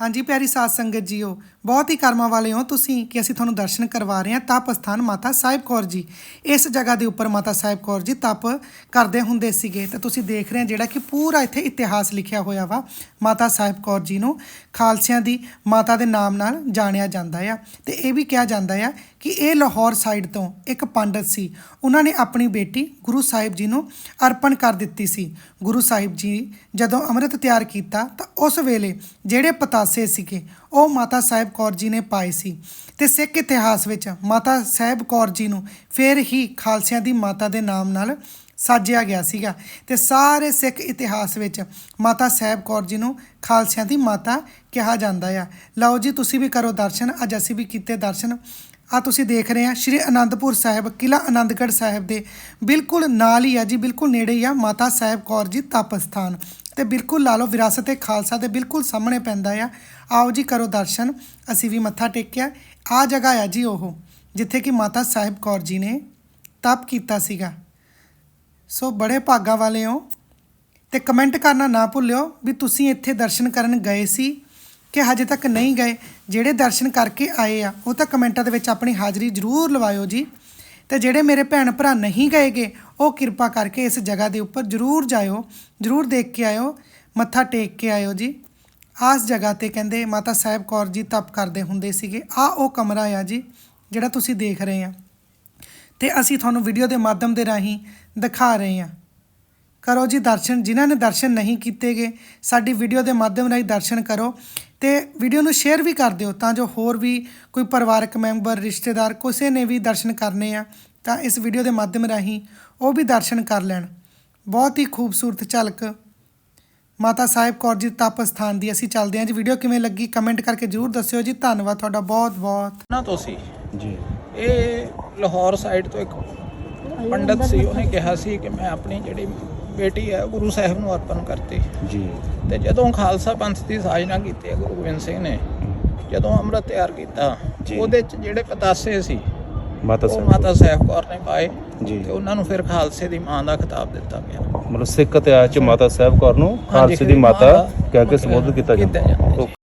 ਹਾਂਜੀ, ਪਿਆਰੀ ਸਾਧ ਸੰਗਤ ਜੀਓ, ਬਹੁਤ ਹੀ ਕਰਮਾਂ ਵਾਲੇ ਹੋ ਤੁਸੀਂ ਕਿ ਅਸੀਂ ਤੁਹਾਨੂੰ ਦਰਸ਼ਨ ਕਰਵਾ ਰਹੇ ਹਾਂ ਤਪ ਸਥਾਨ ਮਾਤਾ ਸਾਹਿਬ ਕੌਰ ਜੀ। ਇਸ ਜਗ੍ਹਾ ਦੇ ਉੱਪਰ ਮਾਤਾ ਸਾਹਿਬ ਕੌਰ ਜੀ ਤਪ ਕਰਦੇ ਹੁੰਦੇ ਸੀਗੇ ਤੇ ਤੁਸੀਂ ਦੇਖ ਰਹੇ ਹੋ ਜਿਹੜਾ ਕਿ ਪੂਰਾ ਇੱਥੇ ਇਤਿਹਾਸ ਲਿਖਿਆ ਹੋਇਆ ਵਾ ਮਾਤਾ ਸਾਹਿਬ ਕੌਰ ਜੀ ਨੂੰ। ਖਾਲਸਿਆਂ ਦੀ ਮਾਤਾ ਦੇ ਨਾਮ ਨਾਲ ਜਾਣਿਆ ਜਾਂਦਾ ਆ ਤੇ ਇਹ ਵੀ ਕਿਹਾ ਜਾਂਦਾ ਆ ਕਿ ਇਹ ਲਾਹੌਰ ਸਾਈਡ ਤੋਂ ਇੱਕ ਪੰਡਤ ਸੀ। ਉਹਨਾਂ ਨੇ ਆਪਣੀ ਬੇਟੀ ਗੁਰੂ ਸਾਹਿਬ ਜੀ ਨੂੰ ਅਰਪਣ ਕਰ ਦਿੱਤੀ ਸੀ। ਗੁਰੂ ਸਾਹਿਬ ਜੀ ਜਦੋਂ ਅੰਮ੍ਰਿਤ ਤਿਆਰ ਕੀਤਾ ਤਾਂ ਉਸ ਵੇਲੇ ਜਿਹੜੇ ਪਤਾ ਪਤਾਸੇ ਸੀਗੇ। ਉਹ ਮਾਤਾ ਸਾਹਿਬ ਕੌਰ ਜੀ ਨੇ ਪਾਏ ਸੀ ਤੇ ਸਿੱਖ ਇਤਿਹਾਸ ਵਿੱਚ ਮਾਤਾ ਸਾਹਿਬ ਕੌਰ ਜੀ ਨੂੰ ਫਿਰ ਹੀ ਖਾਲਸਿਆਂ ਦੀ ਮਾਤਾ ਦੇ ਨਾਮ ਨਾਲ ਸਾਜਿਆ ਗਿਆ ਸੀਗਾ ਤੇ ਸਾਰੇ ਸਿੱਖ ਇਤਿਹਾਸ ਵਿੱਚ ਮਾਤਾ ਸਾਹਿਬ ਕੌਰ ਜੀ ਨੂੰ ਖਾਲਸਿਆਂ ਦੀ ਮਾਤਾ ਕਿਹਾ ਜਾਂਦਾ ਆ। ਲਓ ਜੀ, ਤੁਸੀਂ ਵੀ ਕਰੋ ਦਰਸ਼ਨ। ਅੱਜ ਅਸੀਂ ਵੀ ਕੀਤੇ ਦਰਸ਼ਨ। ਆ ਤੁਸੀਂ ਦੇਖ ਰਹੇ ਆ, ਸ਼੍ਰੀ ਅਨੰਦਪੁਰ ਸਾਹਿਬ ਕਿਲਾ ਅਨੰਦਗੜ੍ਹ ਸਾਹਿਬ ਦੇ ਬਿਲਕੁਲ ਨਾਲ ਹੀ ਆ ਜੀ, ਬਿਲਕੁਲ ਨੇੜੇ ਹੀ ਆ ਮਾਤਾ ਸਾਹਿਬ ਕੌਰ ਜੀ ਤਪ ਸਥਾਨ। ਤੇ ਬਿਲਕੁਲ ਲਾ ਲਓ, ਵਿਰਾਸਤ ਏ, ਖਾਲਸਾ ਦੇ ਬਿਲਕੁਲ ਸਾਹਮਣੇ ਪੈਂਦਾ ਆ। ਆਓ ਜੀ ਕਰੋ ਦਰਸ਼ਨ, ਅਸੀਂ ਵੀ ਮੱਥਾ ਟੇਕਿਆ। ਆ ਜਗ੍ਹਾ ਆ ਜੀ ਉਹ, ਜਿੱਥੇ ਕਿ ਮਾਤਾ ਸਾਹਿਬ ਕੌਰ ਜੀ ਨੇ ਤਪ ਕੀਤਾ ਸੀਗਾ। ਸੋ ਬੜੇ ਭਾਗਾ ਵਾਲੇ ਹੋ। ਤੇ ਕਮੈਂਟ ਕਰਨਾ ਨਾ ਭੁੱਲਿਓ ਵੀ ਤੁਸੀਂ ਇੱਥੇ ਦਰਸ਼ਨ ਕਰਨ ਗਏ ਸੀ ਕਿ ਹਜੇ ਤੱਕ ਨਹੀਂ ਗਏ। ਜਿਹੜੇ ਦਰਸ਼ਨ ਕਰਕੇ ਆਏ ਆ, ਉਹ ਤਾਂ ਕਮੈਂਟਾਂ ਦੇ ਵਿੱਚ ਆਪਣੀ ਹਾਜ਼ਰੀ ਜ਼ਰੂਰ ਲਵਾਇਓ ਜੀ। ਤੇ ਜਿਹੜੇ ਮੇਰੇ ਭੈਣ ਭਰਾ ਨਹੀਂ ਗਏਗੇ, ਉਹ ਕਿਰਪਾ ਕਰਕੇ ਇਸ ਜਗ੍ਹਾ ਦੇ ਉੱਪਰ ਜ਼ਰੂਰ ਜਾਇਓ, ਜ਼ਰੂਰ ਦੇਖ ਕੇ ਆਇਓ, ਮੱਥਾ ਟੇਕ ਕੇ ਆਇਓ ਜੀ। ਆਸ ਜਗ੍ਹਾ ਤੇ ਕਹਿੰਦੇ ਮਾਤਾ ਸਾਹਿਬ ਕੌਰ ਜੀ ਤਪ ਕਰਦੇ ਹੁੰਦੇ ਸੀਗੇ, ਆ ਉਹ ਕਮਰਾ ਆ ਜੀ, ਜਿਹੜਾ ਤੁਸੀਂ ਦੇਖ ਰਹੇ ਆ। ਤੇ ਅਸੀਂ ਤੁਹਾਨੂੰ ਵੀਡੀਓ ਦੇ ਮਾਧਿਅਮ ਦੇ ਰਾਹੀਂ ਦਿਖਾ ਰਹੇ ਹਾਂ ਕਰੋ ਜੀ ਦਰਸ਼ਨ ਜਿਨ੍ਹਾਂ ਨੇ ਦਰਸ਼ਨ ਨਹੀਂ ਕੀਤੇਗੇ ਸਾਡੀ ਵੀਡੀਓ ਦੇ ਮਾਧਿਅਮ ਰਾਹੀਂ ਦਰਸ਼ਨ ਕਰੋ ਤੇ ਵੀਡੀਓ ਨੂੰ ਸ਼ੇਅਰ ਵੀ ਕਰ ਦਿਓ ਤਾਂ ਜੋ ਹੋਰ ਵੀ ਕੋਈ ਪਰਿਵਾਰਕ ਮੈਂਬਰ ਰਿਸ਼ਤੇਦਾਰ ਕਿਸੇ ਨੇ ਵੀ ਦਰਸ਼ਨ ਕਰਨੇ ਆ ਤਾਂ ਇਸ ਵੀਡੀਓ ਦੇ ਮਾਧਿਅਮ ਰਾਹੀਂ ਉਹ ਵੀ ਦਰਸ਼ਨ ਕਰ ਲੈਣ। ਬਹੁਤ ਹੀ ਖੂਬਸੂਰਤ ਝਲਕ। ਮਾਤਾ ਸਾਹਿਬ ਕੌਰ ਜੀ ਤਪ ਸਥਾਨ ਦੀ ਅਸੀਂ ਚੱਲਦੇ ਹਾਂ ਜੀ। ਵੀਡੀਓ ਕਿਵੇਂ ਲੱਗੀ ਕਮੈਂਟ ਕਰਕੇ ਜਰੂਰ ਦੱਸਿਓ ਜੀ। ਧੰਨਵਾਦ ਤੁਹਾਡਾ ਬਹੁਤ ਬਹੁਤ। ਨਾ ਤੋਂ ਸੀ। ਜੀ। ਇਹ ਲਾਹੌਰ ਸਾਈਡ ਤੋਂ ਇੱਕ ਪੰਡਤ ਸੀ ਉਹਨੇ ਕਿਹਾ ਸੀ ਕਿ ਮੈਂ ਆਪਣੀ ਜਿਹੜੀ ਬੇਟੀ ਹੈ ਗੁਰੂ ਸਾਹਿਬ ਨੂੰ ਅਰਪਣ ਕਰਤੀ। ਜੀ। ਤੇ ਜਦੋਂ ਖਾਲਸਾ ਪੰਥ ਦੀ ਸਾਜਨਾ ਕੀਤੀ ਹੈ ਗੁਰੂ ਗੋਬਿੰਦ ਸਿੰਘ ਨੇ ਜਦੋਂ ਅੰਮ੍ਰਿਤ ਤਿਆਰ ਕੀਤਾ। ਉਹਦੇ ਚ ਜਿਹੜੇ ਪਤਾਸੇ ਸੀ ਮਾਤਾ ਸਾਹਿਬ ਮਾਤਾ ਸਾਹਿਬ ਕੌਰ ਨੇ ਪਾਏ ਜੀ। ਤੇ ਉਹਨਾਂ ਨੂੰ ਫਿਰ ਖਾਲਸੇ ਦੀ ਮਾਂ ਦਾ ਖਿਤਾਬ ਦਿੱਤਾ ਗਿਆ। ਮਤਲਬ ਸਿੱਖ ਇਤਿਹਾਸ ਚ ਮਾਤਾ ਸਾਹਿਬ ਕੌਰ ਨੂੰ ਖਾਲਸੇ ਦੀ ਮਾਤਾ ਕਹਿ ਕੇ ਸੰਬੋਧਿਤ ਕੀਤਾ ਜਾਂਦਾ।